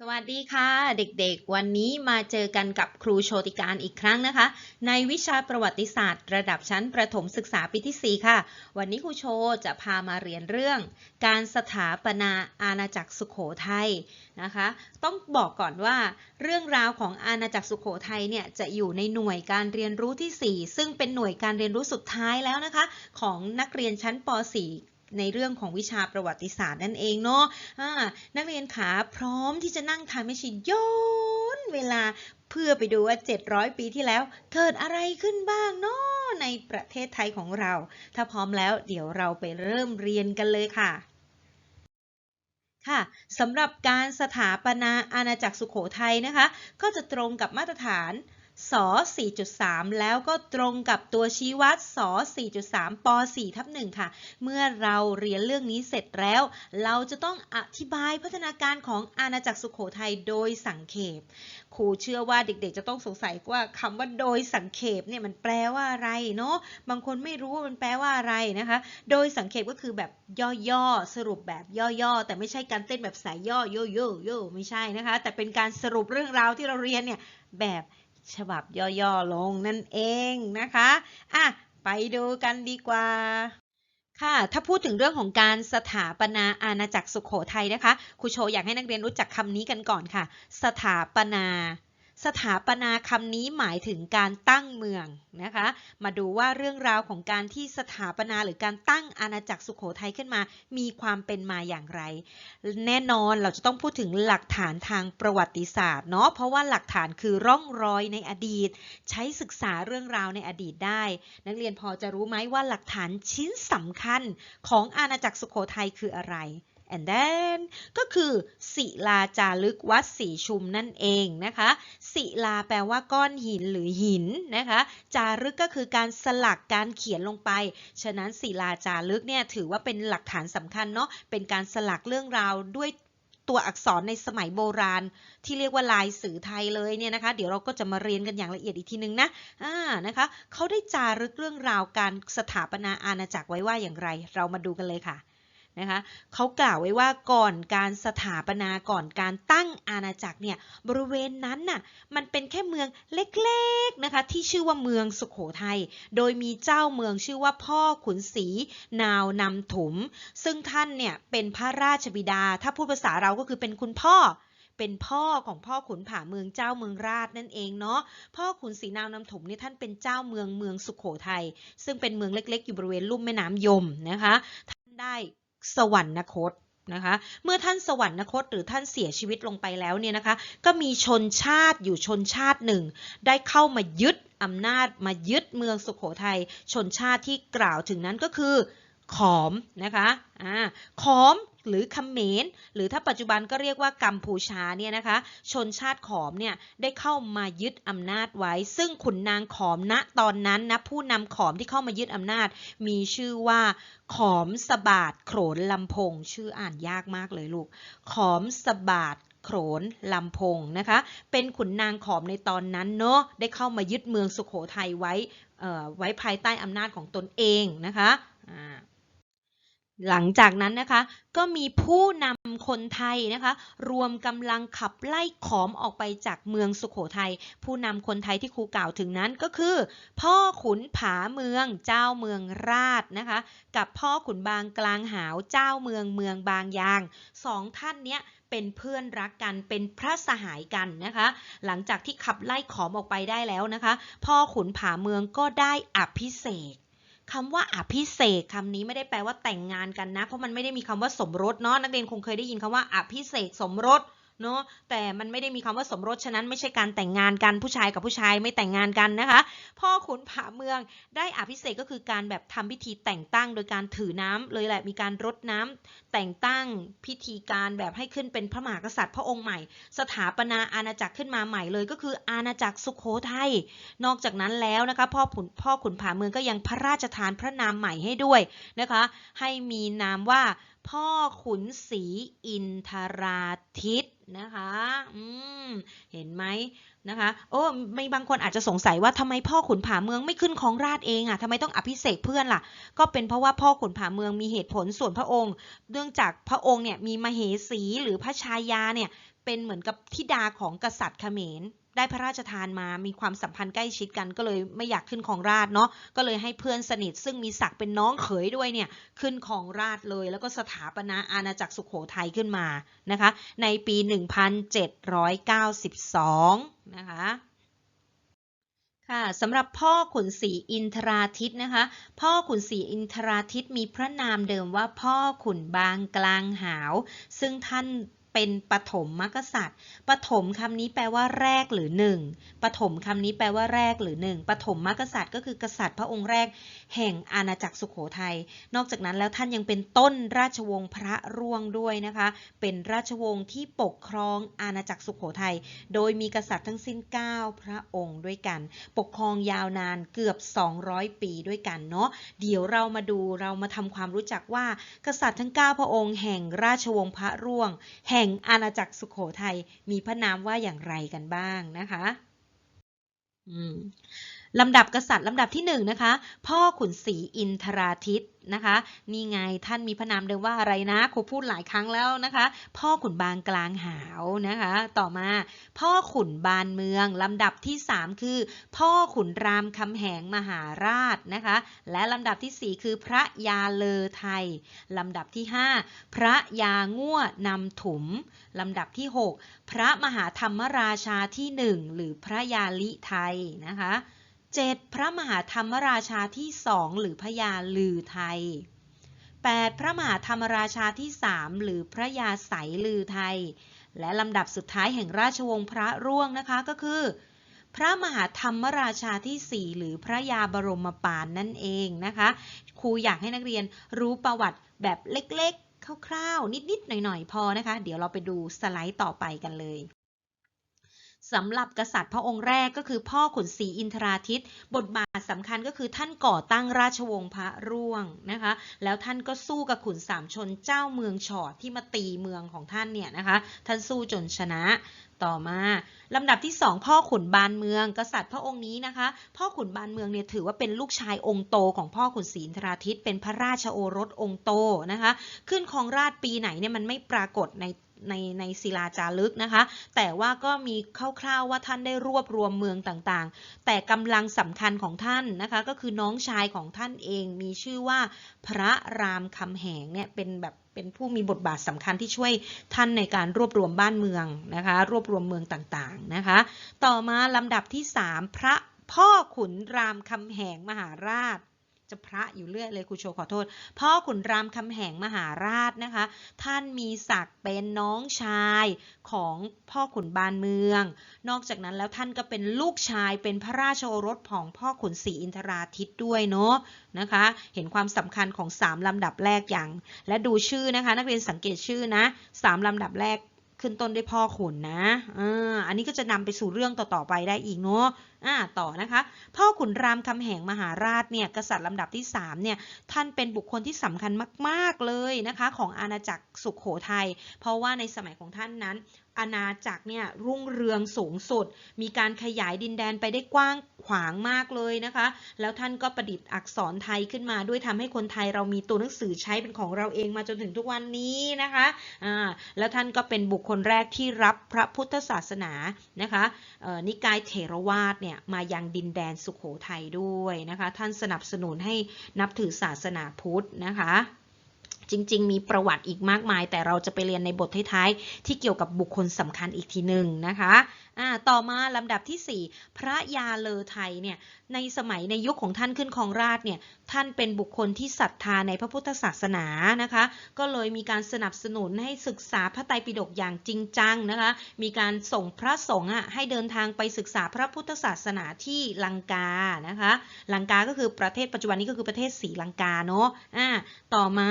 สวัสดีค่ะเด็กๆ วันนี้มาเจอกันกับครูโชติการอีกครั้งนะคะ ในวิชาประวัติศาสตร์ ระดับชั้นประถมศึกษาปีที่ 4 ค่ะ วันนี้ครูโชจะพามาเรียนเรื่อง การสถาปนาอาณาจักรสุขโขทัยนะคะ ต้องบอกก่อนว่าเรื่องราวของอาณาจักรสุขโขทัยเนี่ยจะอยู่ในหน่วยการเรียนรู้ที่ 4 ซึ่งเป็นหน่วยการเรียนรู้สุดท้ายแล้วนะคะ ของนักเรียนชั้นป .4 ในเรื่องของวิชาประวัติศาสตร์นั่นเองเนาะนักเรียนขาพร้อมที่จะนั่งทำให้ชิย้อนเวลาเพื่อไปดูว่า 700 ปีที่แล้ว เกิดอะไรขึ้นบ้างเนาะในประเทศไทยของเรา ถ้าพร้อมแล้วเดี๋ยวเราไปเริ่มเรียนกันเลยค่ะค่ะสำหรับการสถาปนาอาณาจักรสุขโขทัยนะคะ ก็จะตรงกับมาตรฐาน ส4.3 แล้วก็ตรงกับตัวชี้วัดส4.3ป4ทับ1ค่ะ เมื่อเราเรียนเรื่องนี้เสร็จแล้ว เราจะต้องอธิบายพัฒนาการของอาณาจักรสุขโขทัยโดยสังเขป ครูเชื่อว่าเด็กๆ จะต้องสงสัยว่าคำว่าโดยสังเขปเนี่ยมันแปลว่าอะไรเนาะ บางคนไม่รู้ว่ามันแปลว่าอะไรนะคะ โดยสังเขปก็คือแบบย่อๆ สรุปแบบย่อๆ แต่ไม่ใช่การเต้นแบบสายย่อโยโยโยไม่ใช่นะคะ แต่เป็นการสรุปเรื่องราวที่เราเรียนเนี่ยแบบ ฉบับย่อๆลงนั่นเองนะคะอะไปดูกันดีกว่าค่ะ ถ้าพูดถึงเรื่องของการสถาปนาอาณาจักรสุขโขทัยนะคะ ครูโชอยากให้นักเรียนรู้จักคำนี้กันก่อนค่ะ สถาปนา สถาปนาคำนี้หมายถึงการตั้งเมืองนะคะ มาดูว่าเรื่องราวของการที่สถาปนาหรือการตั้งอาณาจักรสุขโขทัยขึ้นมา มีความเป็นมาอย่างไร แน่นอนเราจะต้องพูดถึงหลักฐานทางประวัติศาสตร์เนาะ เพราะว่าหลักฐานคือร่องรอยในอดีต ใช้ศึกษาเรื่องราวในอดีตได้ นักเรียนพอจะรู้ไหมว่าหลักฐานชิ้นสำคัญของอาณาจักรสุขโขทัยคืออะไร and then ก็คือศิลาจารึกวัดศรีชุมนั่นเองนะคะศิลาแปลว่าก้อนหินหรือหินนะคะจารึกก็คือการสลักการเขียนลงไป ฉะนั้นศิลาจารึกเนี่ยถือว่าเป็นหลักฐานสำคัญเนาะเป็นการสลักเรื่องราวด้วยตัวอักษรในสมัยโบราณ ที่เรียกว่าลายสื่อไทยเลยเนี่ยนะคะ เดี๋ยวเราก็จะมาเรียนกันอย่างละเอียดอีกทีนึงนะอ่านะคะเขาได้จารึกเรื่องราวการสถาปนาอาณาจักรไว้ว่าอย่างไร เรามาดูกันเลยค่ะ นะคะเขากล่าวไว้ว่าก่อนการสถาปนาก่อนการตั้งอาณาจักรเนี่ยบริเวณนั้นน่ะมันเป็นแค่เมืองเล็กๆนะคะที่ชื่อว่าเมืองสุขโขทัยโดยมีเจ้าเมืองชื่อว่าพ่อขุนศรีนาวนำถุม ซึ่งท่านเนี่ยเป็นพระราชบิดา ถ้าพูดภาษาเราก็คือเป็นคุณพ่อเป็นพ่อของพ่อขุนผาเมืองเจ้าเมืองราชนั่นเองเนาะพ่อขุนศรีนาวนำถมนี่ท่านเป็นเจ้าเมืองเมืองสุขโขทัยซึ่งเป็นเมืองเล็กๆ อยู่บริเวณลุ่มแม่น้ำยมนะคะ ท่านได้ สวรรคตนะคะ เมื่อท่านสวรรคตหรือท่านเสียชีวิตลงไปแล้วเนี่ยนะคะ ก็มีชนชาติอยู่ชนชาติหนึ่ง ได้เข้ามายึดอำนาจมายึดเมืองสุขโขทัยชนชาติที่กล่าวถึงนั้นก็คือขอมนะคะอ่าขอม หรือเขมรหรือถ้าปัจจุบันก็เรียกว่ากัมพูชาเนี่ยนะคะ ชนชาติขอมเนี่ยได้เข้ามายึดอำนาจไว้ ซึ่งขุนนางขอมณตอนนั้นนะผู้นำขอมที่เข้ามายึดอำนาจ มีชื่อว่าขอมสบาดโขนลำพง ชื่ออ่านยากมากเลยลูก ขอมสบาดโขนลำพงนะคะ เป็นขุนนางขอมในตอนนั้นเนาะได้เข้ามายึดเมืองสุขโขทัยไว้ไว้ภายใต้อำนาจของตนเองนะคะ หลังจากนั้นนะคะก็มีผู้นำคนไทยนะคะ รวมกำลังขับไล่ขอมออกไปจากเมืองสุขโขทัยผู้นำคนไทยที่ครูกล่าวถึงนั้นก็คือ พ่อขุนผาเมืองเจ้าเมืองราชนะคะ กับพ่อขุนบางกลางหาวเจ้าเมืองเมืองบางยางสองท่านเนี้ยเป็นเพื่อนรักกันเป็นพระสหายกันนะคะ หลังจากที่ขับไล่ขอมออกไปได้แล้วนะคะ พ่อขุนผาเมืองก็ได้อภิเษก คำว่าอภิเษกคำนี้ไม่ได้แปลว่าแต่งงานกันนะ เพราะมันไม่ได้มีคำว่าสมรสเนาะนักเรียนคงเคยได้ยินคำว่าอภิเษกสมรส เนาะแต่มันไม่ได้มีคำว่าสมรสฉะนั้นไม่ใช่การแต่งงานกันผู้ชายกับผู้ชายไม่แต่งงานกันนะคะ พ่อขุนผาเมืองได้อภิเษกก็คือการแบบทำพิธีแต่งตั้ง โดยการถือน้ำเลยแหละมีการรดน้ำแต่งตั้งพิธีการแบบให้ขึ้นเป็นพระมหากษัตริย์พระองค์ใหม่ สถาปนาอาณาจักรขึ้นมาใหม่เลยก็คืออาณาจักรสุโขทัยนอกจากนั้นแล้วนะคะพ่อขุนพ่อขุนผาเมืองก็ยังพระราชทานพระนามใหม่ให้ด้วยนะคะ ให้มีนามว่าพ่อขุนศรีอินทราทิต นะคะ อืม เห็นไหมนะคะ โอ้ไม่บางคนอาจจะสงสัยว่าทำไมพ่อขุนผาเมืองไม่ขึ้นของราชเองอะทำไมต้องอภิเษกเพื่อนล่ะ ก็เป็นเพราะว่าพ่อขุนผาเมืองมีเหตุผลส่วนพระองค์ เนื่องจากพระองค์เนี่ยมีมเหสีหรือพระชายาเนี่ยเป็นเหมือนกับธิดาของกษัตริย์เขมร ได้พระราชทานมามีความสัมพันธ์ใกล้ชิดกันก็เลยไม่อยากขึ้นของราชเนาะก็เลยให้เพื่อนสนิท ซึ่งมีศักดิ์เป็นน้องเขยด้วยเนี่ยขึ้นของราชเลย แล้วก็สถาปนาอาณาจักรสุขโขทัยขึ้นมานะคะในปี 1792 นะคะค่ะสำหรับพ่อขุนศรีอินทราทิตนะคะ พ่อขุนศรีอินทราทิตมีพระนามเดิมว่าพ่อขุนบางกลางหาว ซึ่งท่าน เป็นปฐมมกษัตริย์ปฐมคำนี้แปลว่าแรกหรือหนึ่งปฐมคำนี้แปลว่าแรกหรือหนึ่งปฐมมกษัตริย์ก็คือกษัตริย์พระองค์แรก แห่งอาณาจักรสุขโขทัย นอกจากนั้นแล้วท่านยังเป็นต้นราชวงศ์พระร่วงด้วยนะคะ เป็นราชวงศ์ที่ปกครองอาณาจักรสุขโขทัย โดยมีกษัตริย์ทั้งสิ้น 9 พระองค์ด้วยกัน ปกครองยาวนานเกือบ 200 ปีด้วยกันเนาะ เดี๋ยวเรามาดูเรามาทำความรู้จักว่า กษัตริย์ทั้ง 9 พระองค์แห่งราชวงศ์พระร่วง แห่งอาณาจักรสุขโขทัยมีพระนามว่าอย่างไรกันบ้างนะคะอืม ลำดับกษัตริย์ลำดับที่หนึ่งนะคะ พ่อขุนศรีอินทราทิตนะคะ นี่ไงท่านมีพระนามเดิมว่าอะไรนะครูพูดหลายครั้งแล้วนะคะ พ่อขุนบางกลางหาวนะคะ ต่อมาพ่อขุนบานเมืองลำดับที่ 3 คือ พ่อขุนรามคำแหงมหาราชนะคะ และลำดับที่ 4 คือพระยาเลอไทยลำดับที่ 5 พระยาง่วนำถุมลำดับที่ 6 พระมหาธรรมราชาที่ 1 หรือพระยาลิไทยนะคะ 7. พระมหาธรรมราชาที่สองหรือพระยาลือไทย 8. พระมหาธรรมราชาที่3หรือพระยาไสลือไทย และลำดับสุดท้ายแห่งราชวงศ์พระร่วงนะคะก็คือ พระมหาธรรมราชาที่4หรือพระยาบรมปานนั่นเองนะคะ ครูอยากให้นักเรียนรู้ประวัติแบบเล็กๆคร่าวๆ นิดๆหน่อยๆ พอนะคะ เดี๋ยวเราไปดูสไลด์ต่อไปกันเลย สำหรับกษัตริย์พระองค์แรกก็คือพ่อขุนศรีอินทราทิตบทบาทสำคัญก็คือท่านก่อตั้งราชวงศ์พระร่วงนะคะ แล้วท่านก็สู้กับขุนสามชนเจ้าเมืองฉอดที่มาตีเมืองของท่านเนี่ยนะคะ ท่านสู้จนชนะต่อมาลำดับที่ 2 พ่อขุนบานเมือง กษัตริย์พระองค์นี้นะคะ พ่อขุนบานเมืองเนี่ยถือว่าเป็นลูกชายองค์โตของพ่อขุนศรีอินทราทิตเป็นพระราชโอรสองค์โตนะคะ ขึ้นครองราชปีไหนเนี่ยมันไม่ปรากฏใน ในในศิลาจารึกนะคะ แต่ว่าก็มีคร่าวๆว่าท่านได้รวบรวมเมืองต่างๆ แต่กำลังสำคัญของท่านนะคะก็คือน้องชายของท่านเองมีชื่อว่าพระรามคำแหงเนี่ยเป็นแบบเป็นผู้มีบทบาทสำคัญที่ช่วยท่านในการรวบรวมบ้านเมืองนะคะ รวบรวมเมืองต่างๆนะคะ ต่อมาลำดับที่ 3 พระพ่อขุนรามคำแหงมหาราช จะพระอยู่เรื่อยเลยครูโชขอโทษ พ่อขุนรามคำแหงมหาราชนะคะ ท่านมีศักดิ์เป็นน้องชายของพ่อขุนบานเมือง นอกจากนั้นแล้วท่านก็เป็นลูกชายเป็นพระราชโอรสของพ่อขุนศรีอินทราทิตด้วยเนาะนะคะ เห็นความสำคัญของ 3ลำดับแรกอย่าง และดูชื่อนะคะ นักเรียนสังเกตชื่อนะ 3ลำดับแรก ขึ้นต้นด้วยพ่อขุนนะอ่าอันนี้ก็จะนำไปสู่เรื่องต่อๆไปได้อีกเนาะอ่าต่อนะคะ พ่อขุนรามคำแหงมหาราชเนี่ยกษัตริย์ลำดับที่3เนี่ยท่านเป็นบุคคลที่สำคัญมาก ๆเลยนะคะ ของอาณาจักรสุขโขทัยเพราะว่าในสมัยของท่านนั้น อาณาจักรเนี่ยรุ่งเรืองสูงสุด มีการขยายดินแดนไปได้กว้างขวางมากเลยนะคะ แล้วท่านก็ประดิษฐ์อักษรไทยขึ้นมาด้วยทำให้คนไทยเรามีตัวหนังสือใช้เป็นของเราเองมาจนถึงทุกวันนี้นะคะอ่าแล้วท่านก็เป็นบุคคลแรกที่รับพระพุทธศาสนานะคะนิกายเถรวาทเนี่ยมายังดินแดนสุขโขทัยด้วยนะคะ ท่านสนับสนุนให้นับถือศาสนาพุทธนะคะ จริง ๆ มีประวัติอีกมากมาย แต่เราจะไปเรียนในบทท้ายๆที่เกี่ยวกับบุคคลสำคัญอีกทีหนึ่งนะคะ ต่อมาลำดับที่ 4 พระยาเลอไทยเนี่ยในสมัยในยุคของท่านขึ้นครองราชเนี่ยท่านเป็นบุคคลที่ศรัทธาในพระพุทธศาสนานะคะ ก็เลยมีการสนับสนุนให้ศึกษาพระไตรปิฎกอย่างจริงจังนะคะ มีการส่งพระสงฆ์ให้เดินทางไปศึกษาพระพุทธศาสนาที่ลังกานะคะลังกาก็คือประเทศปัจจุบันนี้ก็คือประเทศศรีลังกาเนาะะต่อมา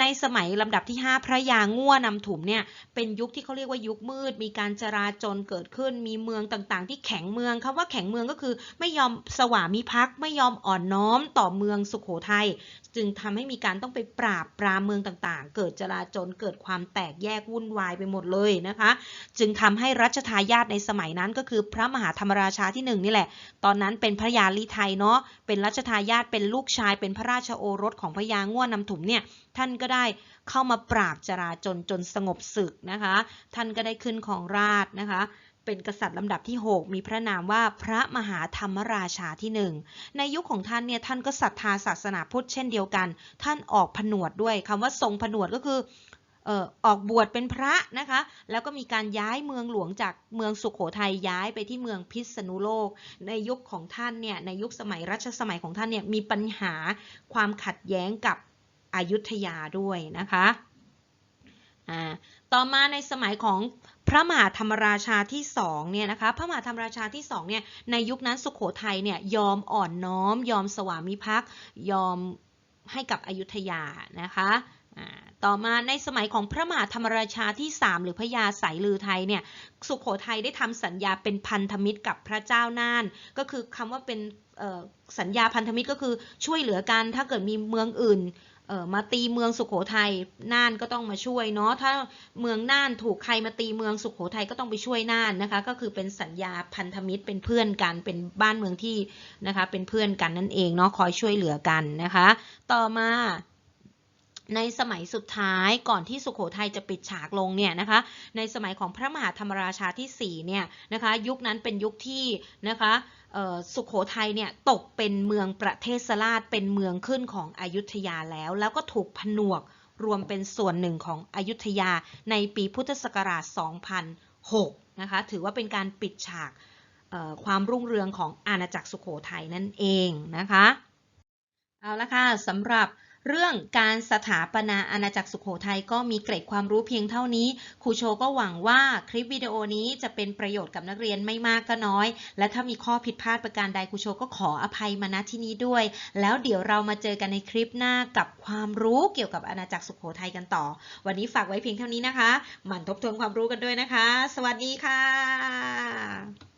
ในสมัยลำดับที่ 5 พระยาง่วนำถุมเนี่ยเป็นยุคที่เขาเรียกว่ายุคมืด มีการจราจรเกิดขึ้นมีเมืองต่างๆ ที่แข็งเมืองคำว่าแข็งเมืองก็คือ ไม่ยอมสวามิภักดิ์ไม่ยอมอ่อนน้อมต่อเมืองสุขโขทัยจึงทำให้มีการต้องไปปราบปรามเมืองต่างๆ เกิดจลาจลเกิดความแตกแยกวุ่นวายไปหมดเลยนะคะ จึงทำให้รัชทายาทในสมัยนั้นก็คือพระมหาธรรมราชาที่1นนี่แหละ ตอนนั้นเป็นพระยาลีไทยเนาะเป็นรัชทายาทเป็นลูกชาย เป็นพระราชโอรสของพระยาง่วนนำถุมเนี่ยท่านก็ได้เข้ามาปราบจราจนจนสงบศึกนะคะ ท่านก็ได้ขึ้นของราชนะคะ เป็นกษัตริย์ลำดับที่ 6 มีพระนามว่าพระมหาธรรมราชาที่หนึ่งในยุคของท่านเนี่ยท่านก็ศรัทธาศาสนาพุทธเช่นเดียวกัน ท่านออกผนวดด้วยคำว่าทรงผนวดก็คือออออกบวชเป็นพระนะคะ แล้วก็มีการย้ายเมืองหลวงจากเมืองสุขโขทัยย้ายไปที่เมืองพิษณุโลก ในยุคของท่านเนี่ยในยุคสมัยรัชสมัยของท่านเนี่ยมีปัญหาความขัดแย้งกับอยุธยาด้วยนะคะ อ่าต่อมาในสมัยของพระมหาธรรมราชาที่สองเนี่ยนะคะพระมหาธรรมราชาที่สองเนี่ยในยุคนั้นสุขโขทัยเนี่ยยอมอ่อนน้อม ยอมสวามิภักดิ์ยอมให้กับอยุธยานะคะต่อมาในสมัยของพระมหาธรรมราชาที่ 3 หรือพระยาสายลือไทยเนี่ยสุขโขทัยได้ทำสัญญาเป็นพันธมิตรกับพระเจ้าน่าน ก็คือคำว่าเป็นสัญญาพันธมิตรก็คือช่วยเหลือกันถ้าเกิดมีเมืองอื่น เออมาตีเมืองสุขโขทัยน่านก็ต้องมาช่วยเนาะถ้าเมืองน่านถูกใครมาตีเมืองสุขโขทัยก็ต้องไปช่วยน่านนะคะ ก็คือเป็นสัญญาพันธมิตรเป็นเพื่อนกันเป็นบ้านเมืองที่นะคะ เป็นเพื่อนกันนั่นเองเนาะคอยช่วยเหลือกันนะคะ ต่อมา ในสมัยสุดท้ายก่อนที่สุขโขทัยจะปิดฉากลงเนี่ยนะคะในสมัยของพระมหาธรรมราชาที่4เนี่ยนะคะยุคนั้นเป็นยุคที่นะคะสุขโขทัยเนี่ยตกเป็นเมืองประเทศราชเป็นเมืองขึ้นของอยุธยาแล้ว แล้วก็ถูกผนวกรวมเป็นส่วนหนึ่งของอยุธยาในปีพุทธศักราช 2006นะคะถือว่าเป็นการปิดฉากความรุ่งเรืองของอาณาจักรสุขโขทัยนั่นเองนะคะเอาละค่ะสำหรับ เรื่องการสถาปนาอาณาจักรสุขโขทัยก็มีเกร็ดความรู้เพียงเท่านี้ครูโชก็หวังว่าคลิปวิดีโอนี้จะเป็นประโยชน์กับนักเรียนไม่มากก็น้อย และถ้ามีข้อผิดพลาดประการใดครูโชก็ขออภัยมาณที่นี้ด้วย แล้วเดี๋ยวเรามาเจอกันในคลิปหน้ากับความรู้เกี่ยวกับอาณาจักรสุขโขทัยกันต่อ วันนี้ฝากไว้เพียงเท่านี้นะคะหมั่นทบทวนความรู้กันด้วยนะคะ สวัสดีค่ะ